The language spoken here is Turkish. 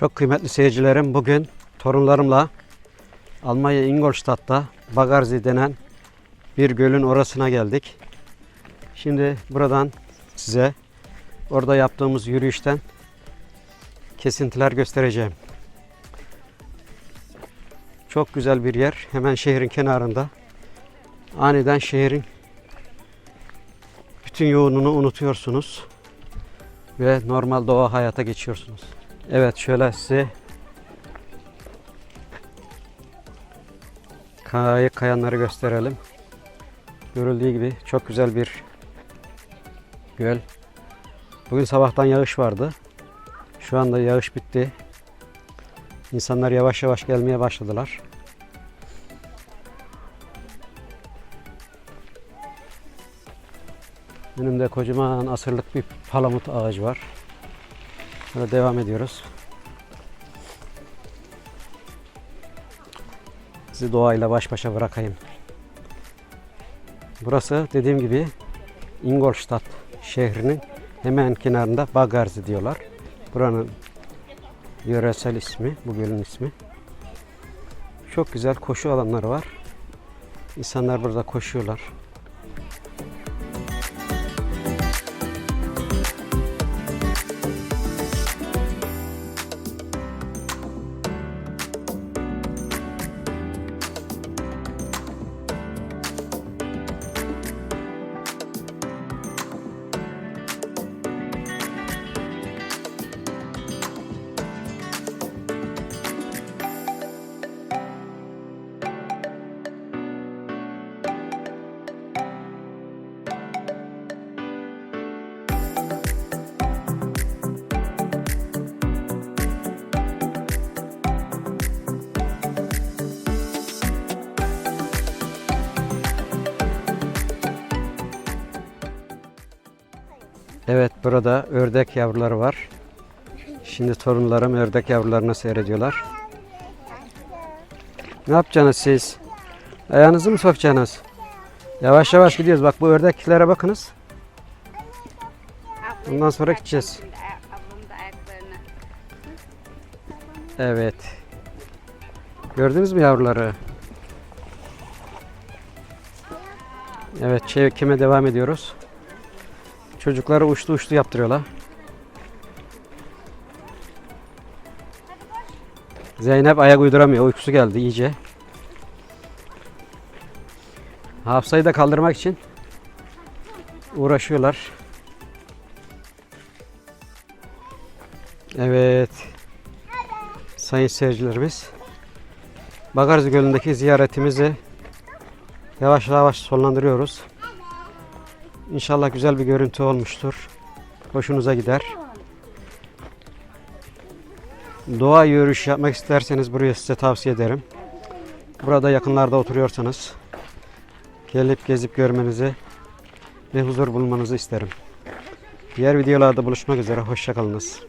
Çok kıymetli seyircilerim bugün torunlarımla Almanya Ingolstadt'ta Bagarzi denen bir gölün orasına geldik. Şimdi buradan size orada yaptığımız yürüyüşten kesintiler göstereceğim. Çok güzel bir yer. Hemen şehrin kenarında. Aniden şehrin bütün yoğunluğunu unutuyorsunuz ve normal doğa hayata geçiyorsunuz. Evet şöyle size kayık kayanları gösterelim. Görüldüğü gibi çok güzel bir göl. Bugün sabahtan yağış vardı. Şu anda yağış bitti. İnsanlar yavaş yavaş gelmeye başladılar. Önümde kocaman asırlık bir palamut ağacı var. Böyle devam ediyoruz. Sizi doğayla baş başa bırakayım. Burası dediğim gibi Ingolstadt şehrinin hemen kenarında Bagarzi diyorlar. Buranın yöresel ismi, bu gölün ismi. Çok güzel koşu alanları var. İnsanlar burada koşuyorlar. Evet burada ördek yavruları var. Şimdi torunlarım ördek yavrularını seyrediyorlar. Ne yapacaksınız siz? Ayağınızı mı sokacaksınız? Yavaş yavaş gidiyoruz. Bak bu ördeklere bakınız. Ondan sonra gideceğiz. Evet. Gördünüz mü yavruları? Evet çekime devam ediyoruz. Çocukları uçtu uçtu yaptırıyorlar. Zeynep ayak uyduramıyor. Uykusu geldi iyice. Hafsayı da kaldırmak için uğraşıyorlar. Evet. Sayın seyircilerimiz. Bagarzi Gölü'ndeki ziyaretimizi yavaş yavaş sonlandırıyoruz. İnşallah güzel bir görüntü olmuştur. Hoşunuza gider. Doğa yürüyüş yapmak isterseniz buraya size tavsiye ederim. Burada yakınlarda oturuyorsanız gelip gezip görmenizi ve huzur bulmanızı isterim. Diğer videolarda buluşmak üzere. Hoşçakalınız.